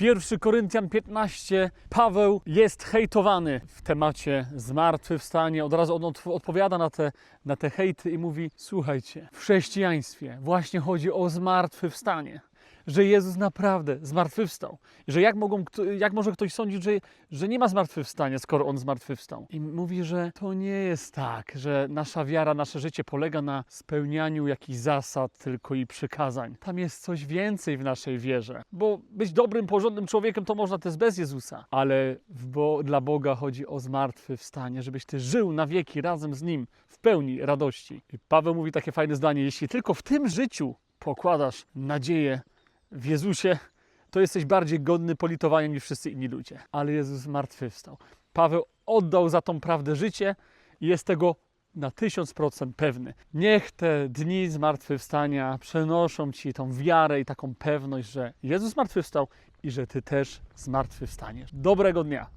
1 Koryntian 15. Paweł jest hejtowany w temacie zmartwychwstania. Od razu on od, odpowiada na te, na te hejty i mówi: Słuchajcie, w chrześcijaństwie właśnie chodzi o zmartwychwstanie. Że Jezus naprawdę zmartwychwstał. Że jak, mogą, jak może ktoś sądzić, że, że nie ma zmartwychwstania, skoro On zmartwychwstał? I mówi, że to nie jest tak, że nasza wiara, nasze życie polega na spełnianiu jakichś zasad tylko i przykazań. Tam jest coś więcej w naszej wierze. Bo być dobrym, porządnym człowiekiem to można też bez Jezusa. Ale bo, dla Boga chodzi o zmartwychwstanie, żebyś ty żył na wieki razem z Nim w pełni radości. I Paweł mówi takie fajne zdanie, jeśli tylko w tym życiu pokładasz nadzieję w Jezusie, to jesteś bardziej godny politowania niż wszyscy inni ludzie. Ale Jezus zmartwychwstał. Paweł oddał za tą prawdę życie i jest tego na tysiąc procent pewny. Niech te dni zmartwychwstania przenoszą Ci tą wiarę i taką pewność, że Jezus zmartwychwstał i że Ty też zmartwychwstaniesz. Dobrego dnia!